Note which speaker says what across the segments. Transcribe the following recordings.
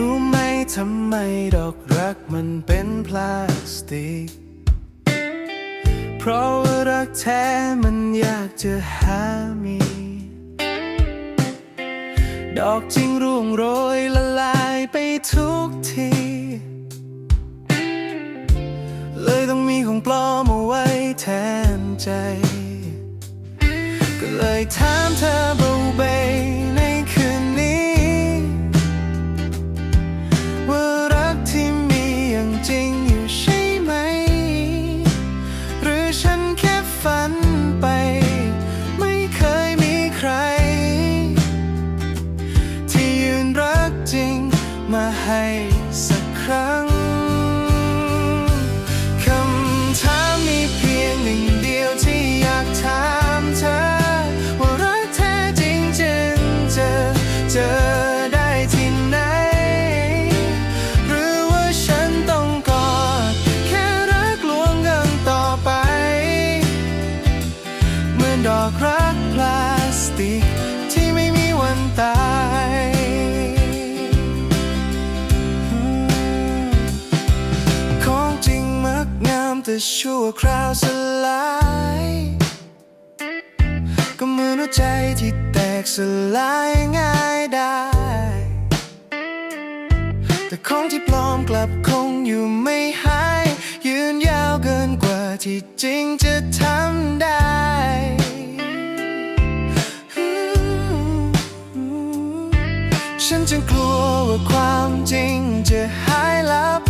Speaker 1: รู้ไหมทำไมดอกรักมันเป็นพลาสติก เพราะว่ารักแท้มันยากจะหามี ดอกจริงร่วงโรยละลายไปทุกที เลยต้องมีของปลอมเอาไว้แทนใจ ก็เลยถามเธอ ให้สักครั้งคำถามมีเพียงหนึ่งเดียวที่อยากถามเธอ ว่ารักแท้จริงจึงจะเจอได้ที่ไหน หรือว่าฉันต้องกอดแค่รักลวงกันต่อไป เหมือนดอกรักพลาสติก งามแต่ชั่วคราวสลาย ก็เหมือนหัวใจที่แตกสลายง่ายได้ แต่ของที่ปลอมกลับคงอยู่ไม่หาย ยืนยาวเกินกว่าที่จริงจะทำได้ฉันจึงกลัวว่าความจริงจะหายลับ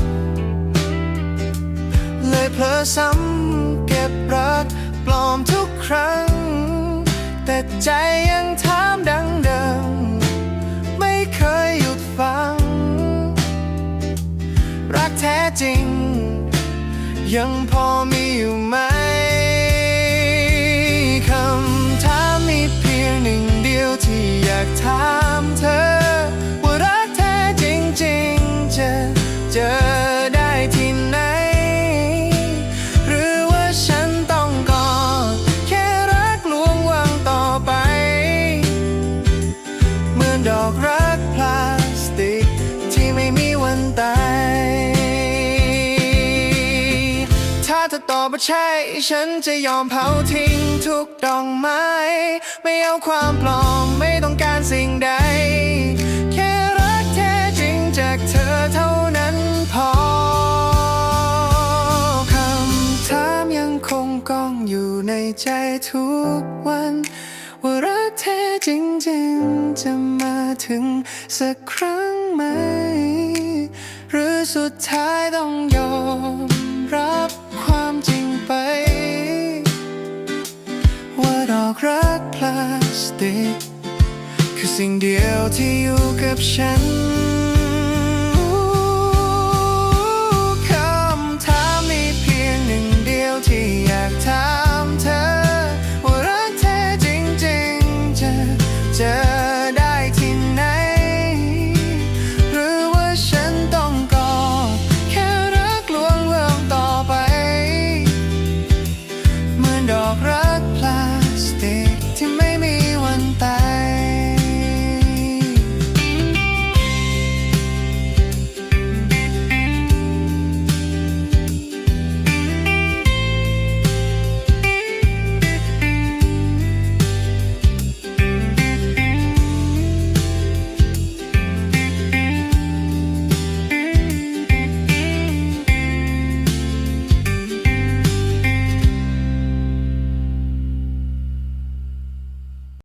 Speaker 1: เพลอซ้ำเก็บรักปลอมทุกครั้ง แต่ใจยังถามดังเดิม ไม่เคยหยุดฟัง รักแท้จริง ยังพอมีอยู่ไหมคำถามมีเพียงหนึ่งเดียวที่อยากถามเธอ ว่าใช่ ฉันจะยอมเผาทิ้งทุกดอกไม้ ไม่เอาความปลอม ไม่ต้องการสิ่งใด แค่รักแท้จริงจากเธอเท่านั้นพอ คำถามยังคงก้องอยู่ในใจทุกวัน ว่ารักแท้จริงๆ จะมาถึงสักครั้งไหม หรือสุดท้ายต้องยอม สิ่งเดียวที่อยู่กับฉัน